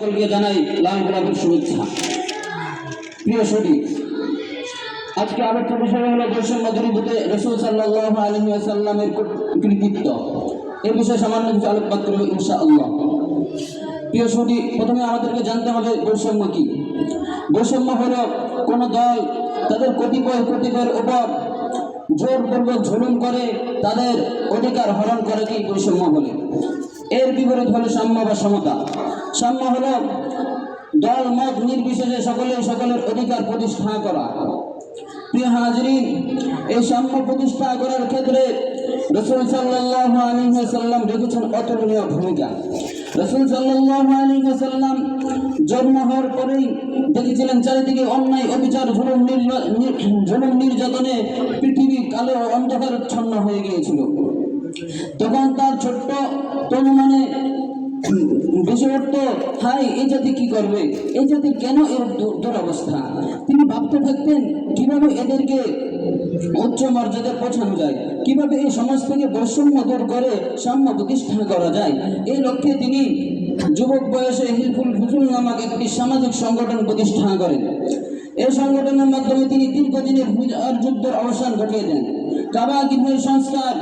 বৈষম্য করব আমাদেরকে জানতে হবে বৈষম্য কি। বৈষম্য হলো কোন দল তাদের কতিপয় কতিপয়ের উপর জোরপূর্বক ঝুলুম করে, তাদের অধিকার হরণ করে কি বৈষম্য বলে। এর বিপরীত হলো সাম্য বা সমতা। সাম্য হলো দল, মত নির্বিশেষে সকলে সকলের অধিকার প্রতিষ্ঠা করা। প্রিয় হাজরিন, এই সাম্য প্রতিষ্ঠা করার ক্ষেত্রে রসুল সাল্লাহ আলী সাল্লাম রেখেছেন অতুলনীয় ভূমিকা। রসুল সাল্লাহ আলী সাল্লাম জন্ম হওয়ার পরেই দেখেছিলেন চারিদিকে অন্যায়, অবিচার ঝুলুম ঝুলুম নির্যাতনে পৃথিবী কালো অন্ধকার অন্ধকারচ্ছন্ন হয়ে গিয়েছিল। তখন তার ছোট্ট তনু বেশি উঠতো হাই এই জাতি কি করবে? এই জাতি কেন এর দুরবস্থা? তিনি ভাবতে থাকতেন, কীভাবে এদেরকে উচ্চ মর্যাদায় পৌঁছানো যায় কীভাবে এই সমাজ থেকে বৈষম্য দূর করে সাম্য প্রতিষ্ঠা করা যায়? এই লক্ষ্যে তিনি যুবক বয়সে হিলফুল ফুজুল নামক একটি সামাজিক সংগঠন প্রতিষ্ঠা করেন। এই সংগঠনের মাধ্যমে তিনি দীর্ঘদিনের যুদ্ধের অবসান ঘটিয়ে দেন। কাবা গৃহের সংস্কার,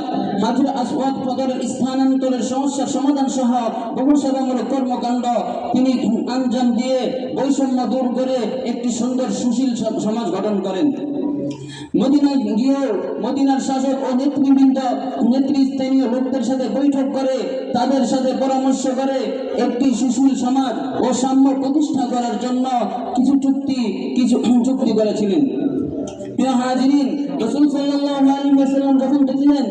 হাজর আসওয়াদ পদরের স্থানান্তরের সমস্যার সমাধান সহ বহু সেবামূলক কর্মকাণ্ড, তিনি আঞ্জাম দিয়ে বৈষম্য দূর করে একটি সুন্দর সুশীল সমাজ গঠন করেন। মদিনায় গিয়েও মদিনার শাসক ও নেতৃবৃন্দ, নেতৃস্থানীয় লোকদের সাথে বৈঠক করে, তাদের সাথে পরামর্শ করে একটি সুশীল সমাজ ও সাম্য প্রতিষ্ঠা করার জন্য কিছু চুক্তি কিছু চুক্তি করেছিলেন। প্রিয় হাজিরিন রসুল সাল্লাহ আলী ওয়াসাল্লাম যখন দেখলেন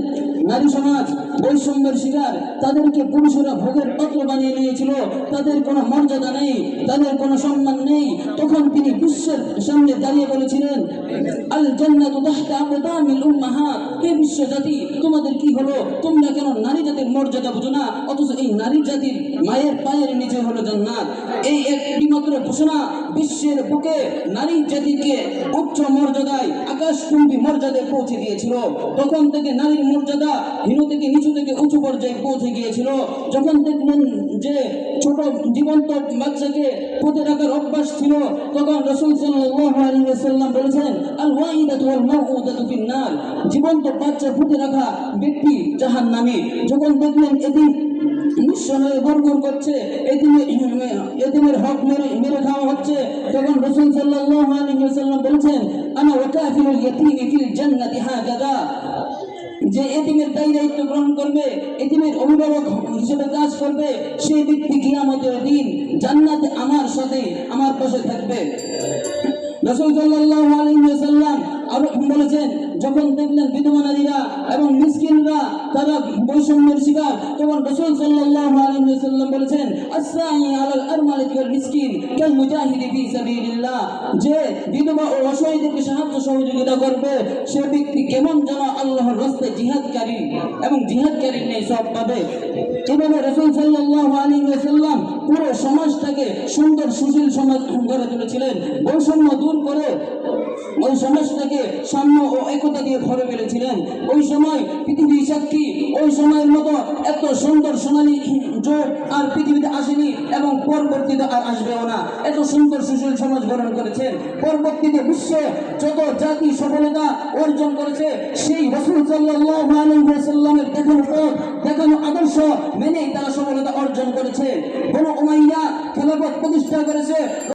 নারী সমাজ, বৈষম্যের শিকার, তাদেরকে পুরুষেরা ভোগের পাত্র বানিয়ে নিয়েছিল। তাদের কোনো মর্যাদা নেই, তাদের কোনো সম্মান নেই। তখন তিনি বিশ্বের সামনে দাঁড়িয়ে বলেছিলেন আল জান্নাতু তাহতা আকদামিল উম্মাহাত হে বিশ্ব জাতি তোমাদের কি হলো? তোমরা কেন নারী জাতির মর্যাদা বুঝো না? অথচ এই নারী জাতির মায়ের পায়ের নিচে হলো জান্নাত। এই একটি মাত্র ঘোষণা বিশ্বের বুকে নারী জাতিকে উচ্চ মর্যাদায়, আকাশকুম্ভী মর্যাদায় পৌঁছে দিয়েছিল। তখন থেকে নারীর মর্যাদা হীন থেকে নিচু থেকে উঁচু পর্যায়ে পৌঁছে গিয়েছিল। যখন দেখলেন যে ছোট জীবন্ত বাচ্চাকে পুঁতে রাখার অভ্যাস ছিল, তখন রসুল আলাইহি বলেছেন ফিন্নার। জীবন্ত বাচ্চা পুঁতে রাখা ব্যক্তি জাহান্নামী। যখন দেখলেন এদিন নিঃসহায় গড়গড় করছে, এদিনে এদিনের হক মেরে মেরে খাওয়া হচ্ছে, তখন রসুল সাল্লাল্লাহু আলাইহি ওয়াসাল্লাম বলেছেন, আনা ওয়াকাফিরুল ইয়াতীমি ফিল জান্নাতি হাকাযা যে এতিমের দায়ী দায়িত্ব গ্রহণ করবে, এতিমের অভিভাবক হিসেবে কাজ করবে, সেই ব্যক্তি কিয়ামতের দিন জান্নাতে আমার সাথে, আমার পাশে থাকবে। রসুল সাল্লাল্লাহু আলাইহি ওয়াসাল্লাম বলেছেন, যখন দেখলেন বিধবা নারীরা এবং মিসকিনরা তারা বৈষম্যের শিকার, তখন রসুল বলেছেন মিসকিন মুজাহিদি ফি সাবিলিল্লাহ। যে বিধবা ও অসহায়দেরকে সাহায্য সহযোগিতা করবে, সে ব্যক্তি কেমন যেন আল্লাহর রাস্তায় জিহাদকারী এবং নেই সব পাবে। এভাবে রসুল সাল্লাল্লাহু আলাইহি পুরো সমাজটাকে সুন্দর সুশীল সমাজ গড়ে তুলেছিলেন। বৈষম্য দূর করে ওই সমাজটাকে সাম্য ও একতা দিয়ে ভরে ফেলেছিলেন। ওই সময় পৃথিবী সাক্ষী, ওই সময়ের মতো এত সুন্দর সোনালী যোগ আর পৃথিবীতে আসেনি এবং পরবর্তীতে আর আসবেও না। এত সুন্দর সুশীল সমাজ গঠন করেছেন। পরবর্তীতে বিশ্বে যত জাতি সফলতা অর্জন করেছে, সেই রসুল ওয়াসাল্লামের দেখানো পথ, দেখানো আদর্শ মেনেই তারা সফলতা অর্জন করেছে। বনু উমাইয়া খেলাফত প্রতিষ্ঠা করেছে।